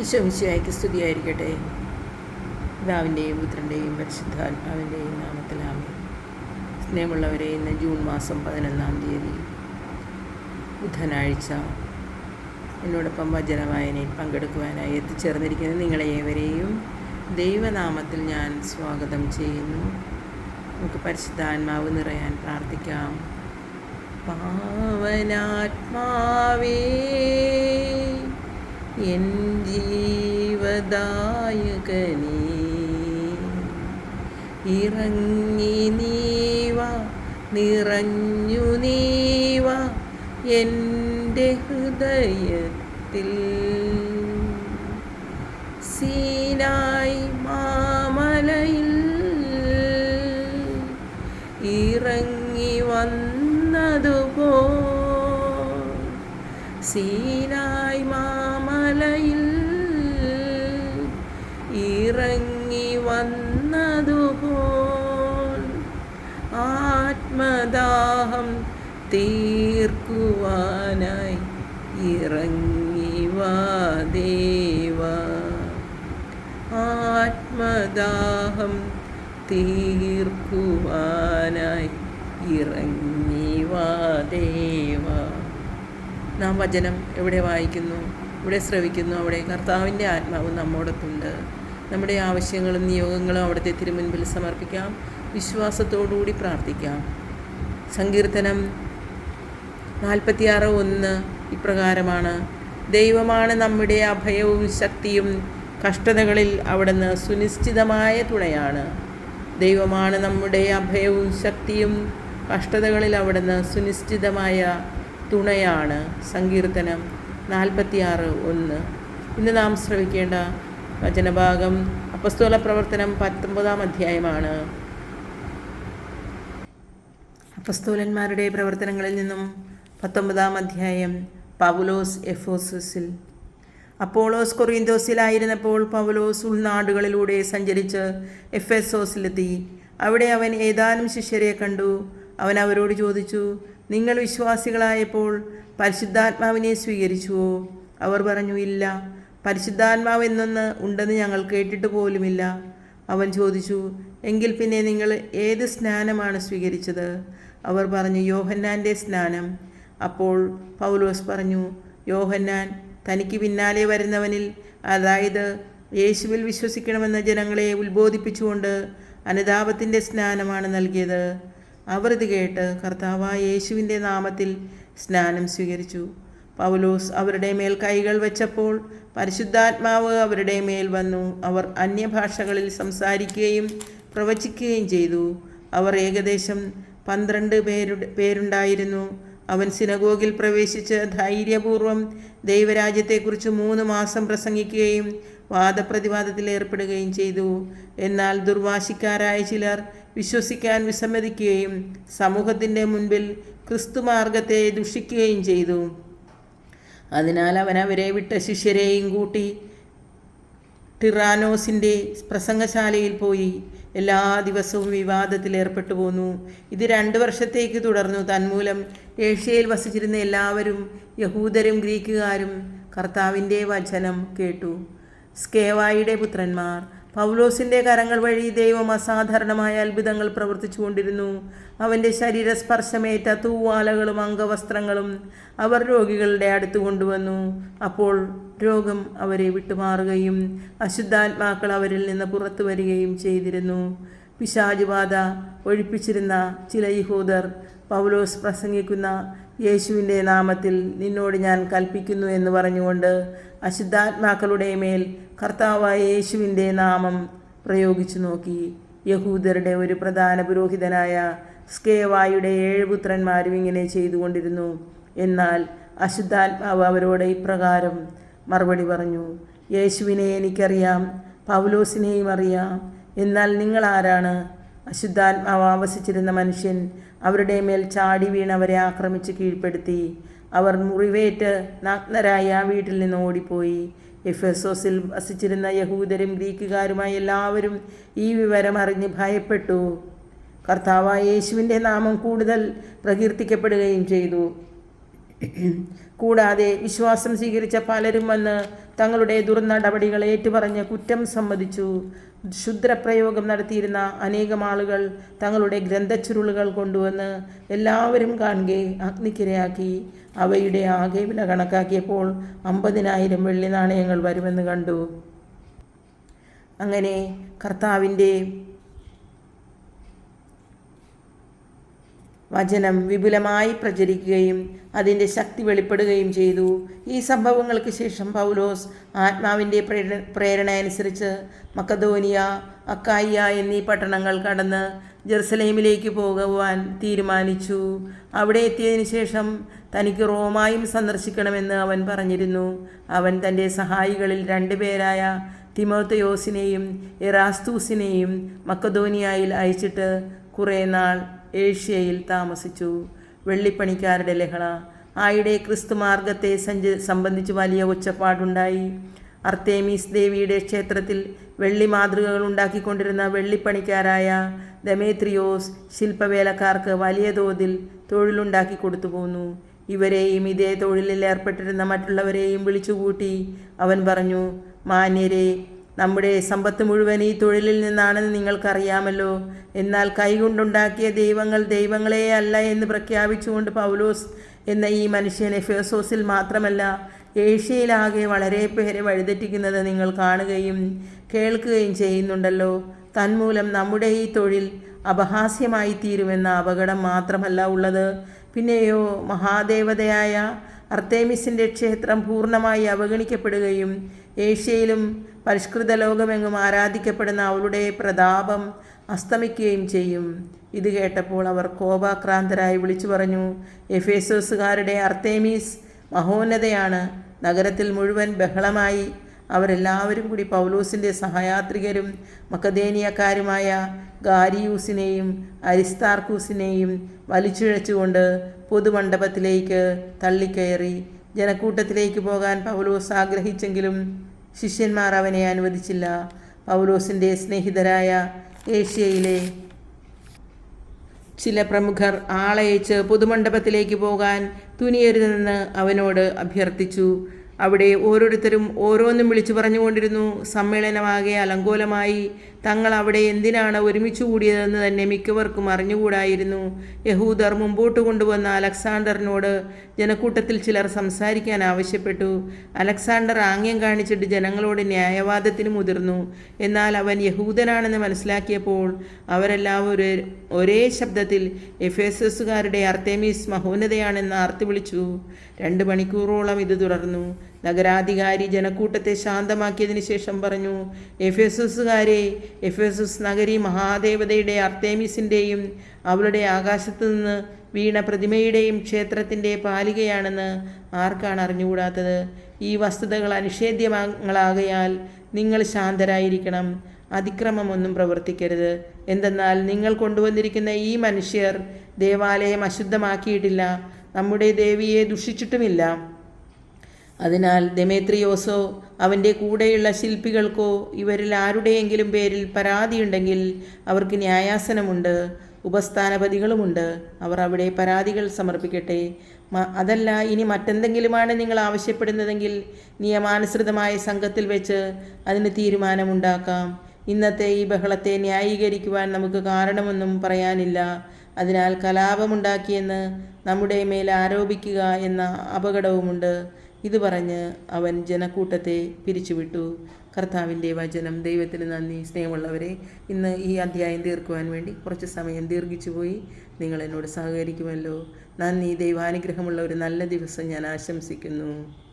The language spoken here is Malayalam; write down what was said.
ഈശോമിശിയായിക്ക് സ്തുതിയായിരിക്കട്ടെ. പിതാവിന്റെയും പുത്രന്റെയും പരിശുദ്ധാത്മാവിന്റെയും നാമത്തിലാമേ സ്നേഹമുള്ളവരെ ഇന്ന് ജൂൺ മാസം പതിനൊന്നാം തീയതി ബുധനാഴ്ച. എന്നോടൊപ്പം വചനവായനയിൽ പങ്കെടുക്കുവാനായി എത്തിച്ചേർന്നിരിക്കുന്ന നിങ്ങളെ ഏവരെയും ദൈവനാമത്തിൽ ഞാൻ സ്വാഗതം ചെയ്യുന്നു. നമുക്ക് പരിശുദ്ധാത്മാവ് നിറയാൻ പ്രാർത്ഥിക്കാം. പാവനാത്മാവേ എൻ ജീവദായകനേ ഇറങ്ങി നീവ നിറഞ്ഞു നീവ എന്റെ ഹൃദയത്തിൽ. സീനായി മാമലയിൽ ഇറങ്ങി വന്നതുപോ സീനായി മാമലയിൽ ഇറങ്ങി വന്നതുപോൽ ആത്മദാഹം തീർക്കുവാനായി ഇറങ്ങി വാദേവ ആത്മദാഹം തീർക്കുവാനായി ഇറങ്ങി വാ ദേവ. നാം വചനം എവിടെ വായിക്കുന്നു ഇവിടെ ശ്രവിക്കുന്നു അവിടെ കർത്താവിന്റെ ആത്മാവ് നമ്മോടൊപ്പമുണ്ട് നമ്മുടെ ആവശ്യങ്ങളും നിയോഗങ്ങളും അവിടുത്തെ തിരുമുൻപിൽ സമർപ്പിക്കാം. വിശ്വാസത്തോടുകൂടി പ്രാർത്ഥിക്കാം. സങ്കീർത്തനം നാൽപ്പത്തിയാറ് ഒന്ന് ഇപ്രകാരമാണ്. ദൈവമാണ് നമ്മുടെ അഭയവും ശക്തിയും കഷ്ടതകളിൽ അവിടുന്ന് സുനിശ്ചിതമായ തുണയാണ്. ദൈവമാണ് നമ്മുടെ അഭയവും ശക്തിയും കഷ്ടതകളിൽ അവിടുന്ന് സുനിശ്ചിതമായ തുണയാണ് സങ്കീർത്തനം നാൽപ്പത്തിയാറ് ഒന്ന്. ഇന്ന് നാം ശ്രവിക്കേണ്ട വചനഭാഗം അപ്പസ്തോല പ്രവർത്തനം പത്തൊമ്പതാം അധ്യായമാണ്. അപ്പസ്തോലന്മാരുടെ പ്രവർത്തനങ്ങളിൽ നിന്നും പത്തൊമ്പതാം അധ്യായം പൗലോസ് എഫോസിൽ അപ്പോളോസ് കൊറിയന്തോസിലായിരുന്നപ്പോൾ പൗലോസ് ഉൾനാടുകളിലൂടെ സഞ്ചരിച്ച് എഫെസോസിലെത്തി. അവിടെ അവൻ ഏതാനും ശിഷ്യരെ കണ്ടു. അവൻ അവരോട് ചോദിച്ചു നിങ്ങൾ വിശ്വാസികളായപ്പോൾ പരിശുദ്ധാത്മാവിനെ സ്വീകരിച്ചുവോ? അവർ പറഞ്ഞു ഇല്ല. പരിശുദ്ധാത്മാവ് എന്നൊന്ന് ഉണ്ടെന്ന് ഞങ്ങൾ കേട്ടിട്ട് പോലുമില്ല. അവൻ ചോദിച്ചു എങ്കിൽ പിന്നെ നിങ്ങൾ ഏത് സ്നാനമാണ് സ്വീകരിച്ചത്? അവർ പറഞ്ഞു യോഹന്നാന്റെ സ്നാനം. അപ്പോൾ പൗലോസ് പറഞ്ഞു യോഹന്നാൻ തനിക്ക് പിന്നാലെ വരുന്നവനിൽ അതായത് യേശുവിൽ വിശ്വസിക്കണമെന്ന് ജനങ്ങളെ ഉത്ബോധിപ്പിച്ചുകൊണ്ട് അനുതാപത്തിന്റെ സ്നാനമാണ് നൽകിയത്. അവർ ഇത് കേട്ട് കർത്താവായ യേശുവിന്റെ നാമത്തിൽ സ്നാനം സ്വീകരിച്ചു. പൗലോസ് അവരുടെ മേൽ കൈകൾ വെച്ചപ്പോൾ പരിശുദ്ധാത്മാവ് അവരുടെ മേൽ വന്നു. അവർ അന്യഭാഷകളിൽ സംസാരിക്കുകയും പ്രവചിക്കുകയും ചെയ്തു. അവർ ഏകദേശം പന്ത്രണ്ട് പേരുടെ പേരുണ്ടായിരുന്നു. അവൻ സിനഗോഗിൽ പ്രവേശിച്ച് ധൈര്യപൂർവം ദൈവരാജ്യത്തെക്കുറിച്ച് മൂന്ന് മാസം പ്രസംഗിക്കുകയും വാദപ്രതിവാദത്തിൽ ഏർപ്പെടുകയും ചെയ്തു. എന്നാൽ ദുർവാശിക്കാരായ ചിലർ വിശ്വസിക്കാൻ വിസമ്മതിക്കുകയും സമൂഹത്തിന്റെ മുൻപിൽ ക്രിസ്തുമാർഗത്തെ ദുഷിക്കുകയും ചെയ്തു. അതിനാൽ അവൻ അവരെ വിട്ട ശിഷ്യരെയും കൂട്ടി ടിറാനോസിന്റെ പ്രസംഗശാലയിൽ പോയി എല്ലാ ദിവസവും വിവാദത്തിൽ ഏർപ്പെട്ടു പോന്നു. ഇത് രണ്ട് വർഷത്തേക്ക് തുടർന്നു. തന്മൂലം ഏഷ്യയിൽ വസിച്ചിരുന്ന എല്ലാവരും യഹൂദരും ഗ്രീക്കുകാരും കർത്താവിന്റെ വചനം കേട്ടു. സ്കേവായിയുടെ പുത്രന്മാർ പൗലോസിന്റെ കരങ്ങൾ വഴി ദൈവം അസാധാരണമായ അത്ഭുതങ്ങൾ പ്രവർത്തിച്ചു കൊണ്ടിരുന്നു. അവന്റെ ശരീരസ്പർശമേറ്റ തൂവാലകളും അംഗവസ്ത്രങ്ങളും അവർ രോഗികളുടെ അടുത്ത് കൊണ്ടുവന്നു. അപ്പോൾ രോഗം അവരെ വിട്ടുമാറുകയും അശുദ്ധാത്മാക്കൾ അവരിൽ നിന്ന് പുറത്തു വരികയും ചെയ്തിരുന്നു. പിശാചുബാധ ഒഴിപ്പിച്ചിരുന്ന ചില യഹൂദർ പൗലോസ് പ്രസംഗിക്കുന്ന യേശുവിന്റെ നാമത്തിൽ നിന്നോട് ഞാൻ കൽപ്പിക്കുന്നു എന്ന് പറഞ്ഞുകൊണ്ട് അശുദ്ധാത്മാക്കളുടെ മേൽ കർത്താവായ യേശുവിന്റെ നാമം പ്രയോഗിച്ചു നോക്കി. യഹൂദരുടെ ഒരു പ്രധാന പുരോഹിതനായ സ്കേവായുടെ ഏഴ് പുത്രന്മാരും ഇങ്ങനെ ചെയ്തുകൊണ്ടിരുന്നു. എന്നാൽ അശുദ്ധാത്മാവ് അവരോട് ഇപ്രകാരം മറുപടി പറഞ്ഞു യേശുവിനെ എനിക്കറിയാം പൗലോസിനെയും അറിയാം. എന്നാൽ നിങ്ങൾ ആരാണ്? അശുദ്ധാത്മാവ് ആവസിച്ചിരുന്ന മനുഷ്യൻ അവരുടെ മേൽ ചാടി വീണവരെ ആക്രമിച്ച് കീഴ്പ്പെടുത്തി. അവർ മുറിവേറ്റ് നഗ്നരായ ആ വീട്ടിൽ നിന്ന് ഓടിപ്പോയി. എഫെസോസിൽ വസിച്ചിരുന്ന യഹൂദരും ഗ്രീക്കുകാരുമായ എല്ലാവരും ഈ വിവരം അറിഞ്ഞ് ഭയപ്പെട്ടു. കർത്താവായ യേശുവിന്റെ നാമം കൂടുതൽ പ്രകീർത്തിക്കപ്പെടുകയും ചെയ്തു. കൂടാതെ വിശ്വാസം സ്വീകരിച്ച പലരും വന്ന് തങ്ങളുടെ ദുർനടപടികൾ ഏറ്റുപറഞ്ഞ് കുറ്റം സമ്മതിച്ചു. ക്ഷുദ്രപ്രയോഗം നടത്തിയിരുന്ന അനേകം ആളുകൾ തങ്ങളുടെ ഗ്രന്ഥച്ചുരുളുകൾ കൊണ്ടുവന്ന് എല്ലാവരും കാണുകയെ അഗ്നിക്കിരയാക്കി. അവയുടെ ആകെ വില കണക്കാക്കിയപ്പോൾ അമ്പതിനായിരം വെള്ളി നാണയങ്ങൾ വരുമെന്ന് കണ്ടു. അങ്ങനെ കർത്താവിന്റെ വചനം വിപുലമായി പ്രചരിക്കുകയും അതിന്റെ ശക്തി വെളിപ്പെടുകയും ചെയ്തു. ഈ സംഭവങ്ങൾക്ക് ശേഷം പൗലോസ് ആത്മാവിന്റെ പ്രേരണ പ്രേരണ അനുസരിച്ച് മക്കധോനിയ അക്കായിയ എന്നീ പട്ടണങ്ങൾ കടന്ന് ജെറുസലേമിലേക്ക് പോകുവാൻ തീരുമാനിച്ചു. അവിടെ എത്തിയതിനു ശേഷം തനിക്ക് റോമായും സന്ദർശിക്കണമെന്ന് അവൻ പറഞ്ഞിരുന്നു. അവൻ തന്റെ സഹായികളിൽ രണ്ടുപേരായ തിമോത്തയോസിനെയും എറാസ്തൂസിനെയും മക്കദോനിയായിൽ അയച്ചിട്ട് കുറേ നാൾ ഏഷ്യയിൽ താമസിച്ചു. വെള്ളിപ്പണിക്കാരുടെ ലഹള. ആയിടെ ക്രിസ്തു മാർഗത്തെ സഞ്ച സംബന്ധിച്ച് വലിയ ഒച്ചപ്പാടുണ്ടായി. അർത്തേമീസ് ദേവിയുടെ ക്ഷേത്രത്തിൽ വെള്ളി മാതൃകകൾ ഉണ്ടാക്കിക്കൊണ്ടിരുന്ന വെള്ളിപ്പണിക്കാരായ ദമേത്രിയോസ് ശില്പവേലക്കാർക്ക് വലിയ തോതിൽ തൊഴിലുണ്ടാക്കി കൊടുത്തു പോന്നു. ഇവരെയും ഇതേ തൊഴിലിൽ ഏർപ്പെട്ടിരുന്ന മറ്റുള്ളവരെയും വിളിച്ചുകൂട്ടി അവൻ പറഞ്ഞു മാന്യരെ നമ്മുടെ സമ്പത്ത് മുഴുവൻ ഈ തൊഴിലിൽ നിന്നാണെന്ന് നിങ്ങൾക്കറിയാമല്ലോ. എന്നാൽ കൈകൊണ്ടുണ്ടാക്കിയ ദൈവങ്ങൾ ദൈവങ്ങളെ അല്ല എന്ന് പ്രഖ്യാപിച്ചുകൊണ്ട് പൗലോസ് എന്ന ഈ മനുഷ്യനെ ഫേസോസിൽ മാത്രമല്ല ഏഷ്യയിലാകെ വളരെ പേരെ വഴിതെറ്റിക്കുന്നത് നിങ്ങൾ കാണുകയും കേൾക്കുകയും ചെയ്യുന്നുണ്ടല്ലോ. തന്മൂലം നമ്മുടെ ഈ തൊഴിൽ അപഹാസ്യമായി തീരുമെന്ന അപകടം മാത്രമല്ല ഉള്ളത്. പിന്നെയോ മഹാദേവതയായ അർത്തേമിസിന്റെ ക്ഷേത്രം പൂർണമായി അവഗണിക്കപ്പെടുകയും ഏഷ്യയിലും പരിഷ്കൃത ലോകമെങ്ങും ആരാധിക്കപ്പെടുന്ന അവളുടെ പ്രതാപം അസ്തമിക്കുകയും ചെയ്യും. ഇത് കേട്ടപ്പോൾ അവർ കോപാക്രാന്തരായി വിളിച്ചു പറഞ്ഞു എഫേസോസുകാരുടെ അർത്തേമീസ് മഹോന്നതയാണ്. നഗരത്തിൽ മുഴുവൻ ബഹളമായി. അവരെല്ലാവരും കൂടി പൗലോസിന്റെ സഹയാത്രികരും മക്കദേനിയക്കാരുമായ ഗാരിയൂസിനെയും അരിസ്താർക്കൂസിനെയും വലിച്ചിഴച്ചുകൊണ്ട് പൊതുമണ്ഡപത്തിലേക്ക് തള്ളിക്കയറി. ജനക്കൂട്ടത്തിലേക്ക് പോകാൻ പൗലോസ് ആഗ്രഹിച്ചെങ്കിലും ശിഷ്യന്മാർ അവനെ അനുവദിച്ചില്ല. പൗലോസിന്റെ സ്നേഹിതരായ ഏഷ്യയിലെ ചില പ്രമുഖർ ആളയച്ച് പുതുമണ്ഡപത്തിലേക്ക് പോകാൻ തുനിയരുതെന്ന് അവനോട് അഭ്യർത്ഥിച്ചു. അവിടെ ഓരോരുത്തരും ഓരോന്നും വിളിച്ചു പറഞ്ഞുകൊണ്ടിരുന്നു. സമ്മേളനമാകെ അലങ്കോലമായി. തങ്ങൾ അവിടെ എന്തിനാണ് ഒരുമിച്ച് കൂടിയതെന്ന് തന്നെ മിക്കവർക്കും അറിഞ്ഞുകൂടായിരുന്നു. യഹൂദർ മുമ്പോട്ട് കൊണ്ടുവന്ന അലക്സാണ്ടറിനോട് ജനക്കൂട്ടത്തിൽ ചിലർ സംസാരിക്കാൻ ആവശ്യപ്പെട്ടു. അലക്സാണ്ടർ ആംഗ്യം കാണിച്ചിട്ട് ജനങ്ങളോട് ന്യായവാദത്തിന് മുതിർന്നു. എന്നാൽ അവൻ യഹൂദനാണെന്ന് മനസ്സിലാക്കിയപ്പോൾ അവരെല്ലാവരും ഒരേ ശബ്ദത്തിൽ എഫേസസുകാരുടെ അർത്തേമീസ് മഹോന്നതയാണെന്ന് ആർത്തി വിളിച്ചു രണ്ട് മണിക്കൂറോളം ഇത് തുടർന്നു. നഗരാധികാരി ജനക്കൂട്ടത്തെ ശാന്തമാക്കിയതിനു ശേഷം പറഞ്ഞു എഫേസസുകാരെ എഫേസസ് നഗരി മഹാദേവതയുടെ അർത്തേമിസിന്റെയും അവളുടെ ആകാശത്തു നിന്ന് വീണ പ്രതിമയുടെയും ക്ഷേത്രത്തിന്റെ പാലികയാണെന്ന് ആർക്കാണ് അറിഞ്ഞുകൂടാത്തത്? ഈ വസ്തുതകൾ അനിഷേധ്യങ്ങളാകയാൽ നിങ്ങൾ ശാന്തരായിരിക്കണം. അതിക്രമമൊന്നും പ്രവർത്തിക്കരുത്. എന്തെന്നാൽ നിങ്ങൾ കൊണ്ടുവന്നിരിക്കുന്ന ഈ മനുഷ്യർ ദേവാലയം അശുദ്ധമാക്കിയിട്ടില്ല. നമ്മുടെ ദേവിയെ ദുഷിച്ചിട്ടുമില്ല. അതിനാൽ ദമേത്രിയോസോ അവന്റെ കൂടെയുള്ള ശില്പികൾക്കോ ഇവരിൽ ആരുടെയെങ്കിലും പേരിൽ പരാതിയുണ്ടെങ്കിൽ അവർക്ക് ന്യായാസനമുണ്ട് ഉപസ്ഥാനപതികളുമുണ്ട്. അവർ അവിടെ പരാതികൾ സമർപ്പിക്കട്ടെ. അതല്ല ഇനി മറ്റെന്തെങ്കിലുമാണ് നിങ്ങൾ ആവശ്യപ്പെടുന്നതെങ്കിൽ നിയമാനുസൃതമായ സംഘത്തിൽ വെച്ച് അതിന് തീരുമാനമുണ്ടാക്കാം. ഇന്നത്തെ ഈ ബഹളത്തെ ന്യായീകരിക്കുവാൻ നമുക്ക് കാരണമൊന്നും പറയാനില്ല. അതിനാൽ കലാപമുണ്ടാക്കിയെന്ന് നമ്മുടെ മേൽ ആരോപിക്കുക എന്ന അപകടവുമുണ്ട്. ഇത് പറഞ്ഞ് അവൻ ജനക്കൂട്ടത്തെ പിരിച്ചുവിട്ടു. കർത്താവിന്റെ വചനം ദൈവത്തിന് നന്ദി. സ്നേഹമുള്ളവരെ ഇന്ന് ഈ അധ്യായം തീർക്കുവാൻ വേണ്ടി കുറച്ച് സമയം ദീർഘിച്ചു പോയി. നിങ്ങൾ എന്നോട് സഹകരിക്കുമല്ലോ. നന്ദി. ദൈവാനുഗ്രഹമുള്ള ഒരു നല്ല ദിവസം ഞാൻ ആശംസിക്കുന്നു.